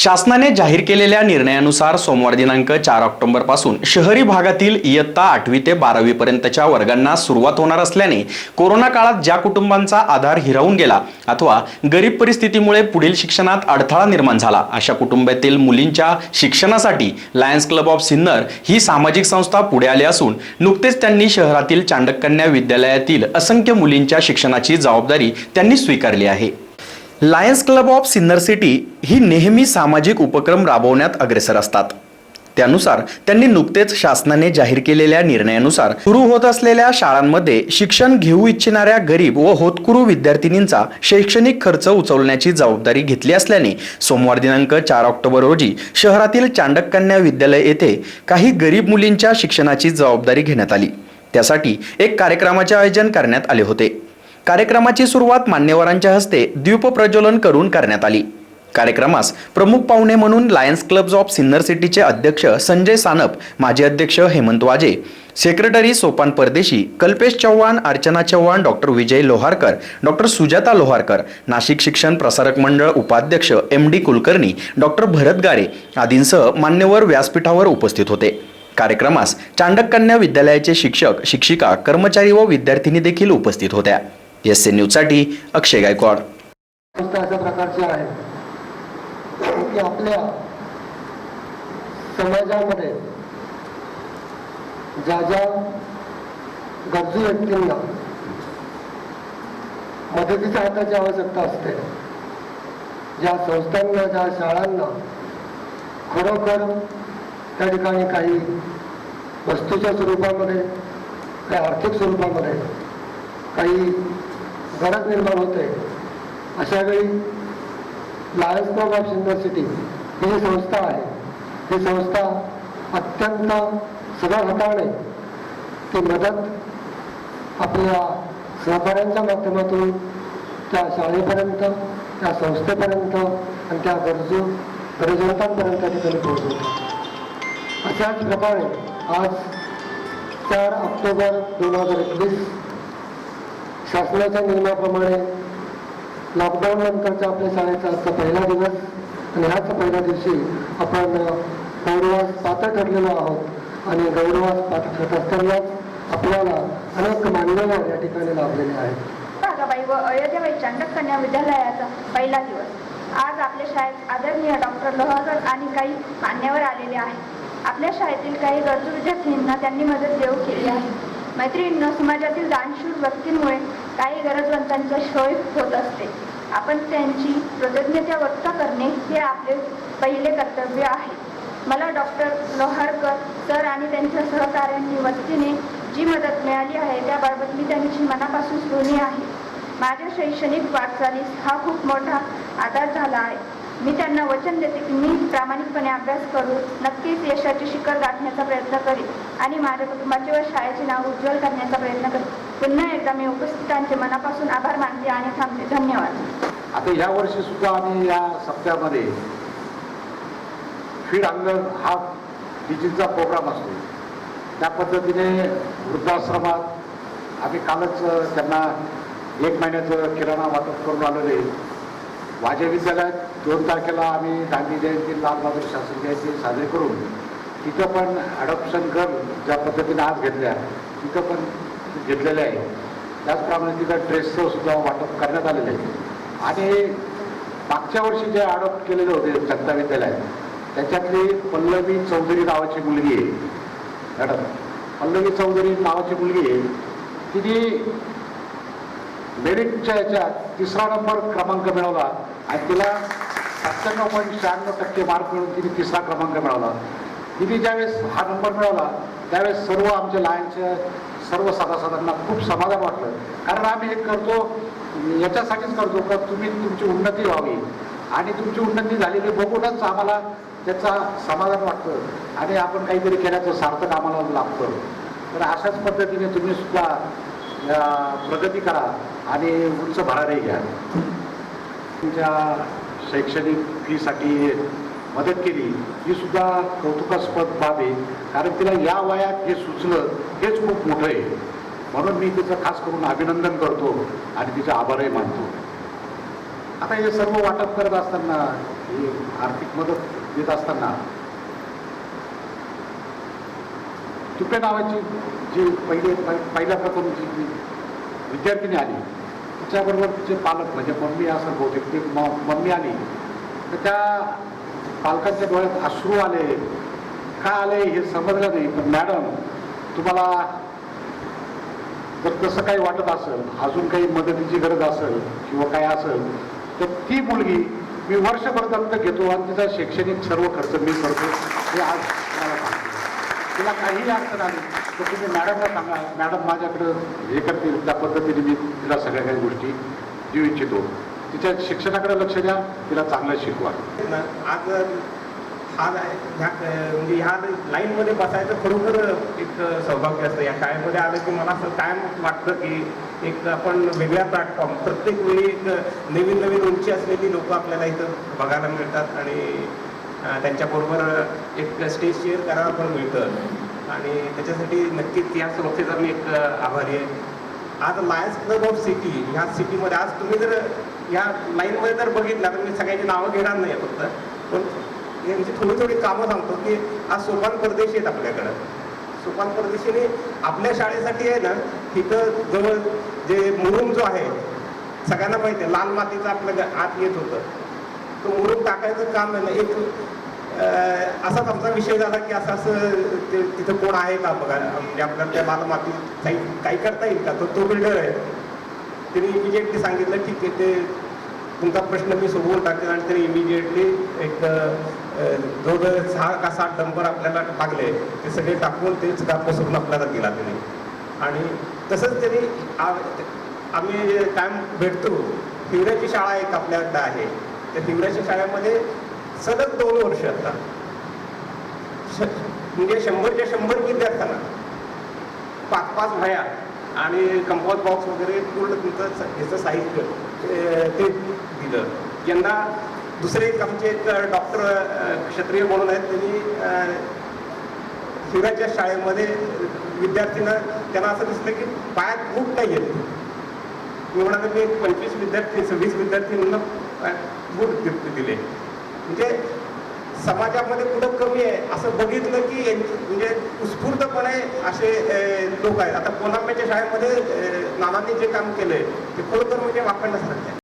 शासनाने जाहीर केलेल्या निर्णयानुसार सोमवार दिनांक चार ऑक्टोबरपासून शहरी भागातील इयत्ता आठवी ते बारावी पर्यंतच्या वर्गांना सुरुवात होणार असल्याने कोरोना काळात ज्या कुटुंबांचा आधार हिरावून गेला अथवा गरीब परिस्थितीमुळे पुढील शिक्षणात अडथळा निर्माण झाला अशा कुटुंबातील मुलींच्या शिक्षणासाठी लायन्स क्लब ऑफ सिन्नर ही सामाजिक संस्था पुढे आली असून नुकतेच त्यांनी शहरातील चांडककन्या विद्यालयातील असंख्य मुलींच्या शिक्षणाची जबाबदारी त्यांनी स्वीकारली आहे. Lions club of Sinnar city ही नेहमी सामाजिक उपक्रम राबवण्यात अग्रेसर असतात. त्यानुसार त्यांनी नुकतेच शासनाने जाहीर केलेल्या निर्णयानुसार सुरू होत असलेल्या शाळांमध्ये शिक्षण घेऊ इच्छिणाऱ्या गरीब व होतकुरू विद्यार्थिनींचा शैक्षणिक खर्च उचलण्याची जबाबदारी घेतली असल्याने सोमवार दिनांक चार ऑक्टोबर रोजी शहरातील चांडककन्या विद्यालय येथे काही गरीब मुलींच्या शिक्षणाची जबाबदारी घेण्यात आली. त्यासाठी एक कार्यक्रमाचे आयोजन करण्यात आले होते. कार्यक्रमाची सुरुवात मान्यवरांच्या हस्ते द्वीप प्रज्वलन करून करण्यात आली. कार्यक्रमास प्रमुख पाहुणे म्हणून लायन्स क्लब्स ऑफ सिन्नर सिटीचे अध्यक्ष संजय सानप माजी अध्यक्ष Hemant Waje secretary Sopan Pardeshi Kalpesh Chavan Archana Chavan doctor Vijay Loharkar doctor Sujata Loharkar Nashik Shikshan Prasarak Mandal उपाध्यक्ष M D Kulkarni doctor Bharat Gare आदींसह मान्यवर व्यासपीठावर उपस्थित होते. कार्यक्रमास चांडक कन्या विद्यालयाचे शिक्षक शिक्षिका कर्मचारी व विद्यार्थिनी देखील उपस्थित होत्या. एस ए न्यूजसाठी अक्षय गायकवाड. अशा प्रकारची आहे की आपल्या समाजामध्ये ज्या ज्या गरजू व्यक्तींना मदतीच्या हाताची आवश्यकता असते ज्या संस्थांना ज्या शाळांना खरोखर त्या ठिकाणी काही वस्तूच्या स्वरूपामध्ये काही आर्थिक स्वरूपामध्ये काही गरज निर्माण होते अशा वेळी lions club of Sinnar city ही जी संस्था आहे ही संस्था अत्यंत सरळ हाताळणे ती मदत आपल्या सहकार्यांच्या माध्यमातून त्या शाळेपर्यंत त्या संस्थेपर्यंत आणि त्या गरजू गरजवंतांपर्यंत त्या ठिकाणी पोहोचवते अशाच प्रकारे आज चार ऑक्टोबर दोन हजार एकवीस शासनाच्या नियमाप्रमाणे लॉकडाऊन नंतरच्या आपल्या शाळेचा आजचा पहिला दिवस आणि ह्याच पहिल्या दिवशी आपण गौरवास पात्र ठरलेलो आहोत आणि गौरवास पात्र ठरत असतानाच आपल्याला अनेक मान्यवर या ठिकाणी लाभलेले आहेत. भागाबाई व अयोध्याबाई चांडक कन्या विद्यालयाचा पहिला दिवस. आज आपल्या शाळेत आदरणीय डॉक्टर लोहाकर आणि काही मान्यवर आलेले आहेत. आपल्या शाळेतील काही गरजू विद्यार्थ्यांना त्यांनी मदत देऊ केली आहे. मैत्रिणींना समाजातील दानशूर व्यक्तींमुळे काही गरजवंतांच्या सोय होत असते. आपण त्यांची कृतज्ञता व्यक्त करणे हे आपले पहिले कर्तव्य आहे. मला डॉक्टर लोहारकर सर आणि त्यांच्या सहकाऱ्यांनी वतीने जी मदत मिळाली आहे त्याबाबत मी त्यांची मनापासून ऋणी आहे. माझ्या शैक्षणिक वाटचालीस हा खूप मोठा आधार झाला आहे. मी त्यांना वचन देते की मी प्रामाणिकपणे अभ्यास करून नक्कीच यशाचे शिखर गाठण्याचा प्रयत्न करेन आणि माझ्या कुटुंबाचे व शाळेचे नाव उज्ज्वल करण्याचा प्रयत्न पुन्हा एकदा मी उपस्थितांचे मनापासून आभार मानते आणि थांबते. धन्यवाद. आता या वर्षी सुद्धा आम्ही या सप्त्यामध्ये फीड अंगण हा डिजिटचा प्रोग्राम असतो. त्या पद्धतीने वृद्धाश्रमात आम्ही कालच त्यांना एक महिन्याचं किराणा वाटप करून आलेले वाजे विद्यालयात दोन तारखेला आम्ही गांधी जयंती लाल बहादूर शास्त्री जयंती साजरी करून तिथं पण अडॉप्शन कर ज्या पद्धतीने आज घेतल्या तिथं पण घेतलेले आहे. त्याचप्रमाणे तिथं ड्रेसचं सुद्धा वाटप करण्यात आलेलं आहे आणि मागच्या वर्षी जे अडॉप्ट केलेले होते जनता विद्यालयात त्याच्यातली पल्लवी चौधरी नावाची मुलगी आहे. मॅडम पल्लवी चौधरी नावाची मुलगी आहे. तिने मेरिटच्या याच्यात तिसरा नंबर क्रमांक मिळवला आणि तिला सत्त्याण्णव पॉईंट शहाण्णव टक्के मार्क मिळून तिने तिसरा क्रमांक मिळवला. तिने ज्यावेळेस हा नंबर मिळवला त्यावेळेस सर्व आमच्या लायनच्या सर्व सभासदांना खूप समाधान वाटलं. कारण आम्ही हे करतो याच्यासाठीच करतो का तुम्ही तुमची उन्नती व्हावी. आणि तुमची उन्नती झालेली बघूनच आम्हाला त्याचा समाधान वाटतं. आणि आपण काहीतरी केल्याचं सार्थक आम्हाला लाभतं. तर अशाच पद्धतीने तुम्ही सुद्धा प्रगती करा आणि उंच भरारी घ्या. तुमच्या शैक्षणिक फीसाठी मदत केली. ही सुद्धा कौतुकास्पद बाब आहे. कारण तिला या वयात हे सुचलं हेच खूप मोठं आहे. म्हणून मी तिचं खास करून अभिनंदन करतो आणि तिचे आभारही मानतो. आता हे सर्व वाटप करत असताना ही आर्थिक मदत देत असताना तुपे नावाची जी पहिले पहिल्या प्रथम जी विद्यार्थिनी आली तिच्याबरोबर तिचे पालक म्हणजे मम्मी असं बहुतेक ते मम्मी आली. तर त्या पालकांच्या डोळ्यात अश्रू आले. का आले हे समजलं नाही पण मॅडम तुम्हाला जर तसं काही वाटत असेल अजून काही मदतीची गरज असेल किंवा काय असेल तर ती मुलगी मी वर्षभरपर्यंत घेतो आणि तिचा शैक्षणिक सर्व खर्च मी करतो. हे आज मला सांगतो. तिला काहीही अडचण आली तर तुम्ही मॅडमला सांगा. मॅडम माझ्याकडं हे करतील त्या पद्धतीने मी तिला सगळ्या काही गोष्टी देऊ इच्छितो. तिच्या शिक्षणाकडे लक्ष द्या तिला चांगलं शिकवा. ना आज हा ह्या म्हणजे ह्या लाईनमध्ये बसायचं खरोखर एक सौभाग्य असतं. या शाळेमध्ये आलं की मला असं कायम वाटतं की एक आपण वेगळ्या प्लॅटफॉर्म प्रत्येक वेळी एक नवीन नवीन उंची असलेली लोक आपल्याला इथं बघायला मिळतात आणि त्यांच्याबरोबर एक स्टेज शेअर करायला पण मिळतं. आणि त्याच्यासाठी नक्कीच या संस्थेचा मी एक आभारी आहे. आज लायन्स क्लब ऑफ सिटी ह्या सिटीमध्ये आज तुम्ही जर या लाईनमध्ये जर बघितलं तर मी सगळ्यांची नावं घेणार नाही फक्त पण यांची थोडी थोडी कामं सांगतो की आज सोपान परदेशी आहेत आपल्याकडं. सोपान परदेशीने आपल्या शाळेसाठी आहे ना तिथं जवळ जे मुरुम जो आहे सगळ्यांना माहिती आहे लाल मातीचं आपल्या आत येत होतं. तो मुरुम टाकायचं काम आहे ना एक असाच आमचा विषय झाला की असं असं ते तिथं कोण आहे का बघा म्हणजे आपल्याला त्या लाल माती काही काही करता येईल का? तो तो बिल्डर आहे. त्याने इमिजिएटली सांगितलं ठीक आहे ते तुमचा प्रश्न मी सोडवून टाकेल आणि त्याने इमिजिएटली एक अं, जवळजवळ सहा का सात डंपर आपल्याला टाकले ते सगळे टाकून तेच काम बसवून आपल्याला दिला त्याने. आणि तसंच त्यांनी आम्ही कायम भेटतो हिवऱ्याची शाळा एक आपल्याकडं आहे. त्या हिवऱ्याच्या शाळेमध्ये सलग दोन वर्ष आता श- म्हणजे शंभरच्या शंभर विद्यार्थ्यांना. पाच पाच भया आणि कंपाऊंड बॉक्स वगैरे पूर्ण तुमचं ह्याचं साहित्य ते दिलं. यंदा दुसरे एक आमचे एक डॉक्टर क्षत्रिय म्हणून आहेत त्यांनी शिवराच्या शाळेमध्ये विद्यार्थ्यांना त्यांना असं दिसलं की पायात बूट नाही येत मी म्हणाले मी एक पंचवीस विद्यार्थी सव्वीस विद्यार्थी म्हणून बूट दि- दिले. म्हणजे समाजामध्ये कुठं कमी आहे असं बघितलं की म्हणजे उत्स्फूर्तपणे असे लोक आहेत. आता कोणाम्याच्या शाळेमध्ये नानांनी जे काम केलंय ते खरोखर म्हणजे वापरण्यासारखं आहे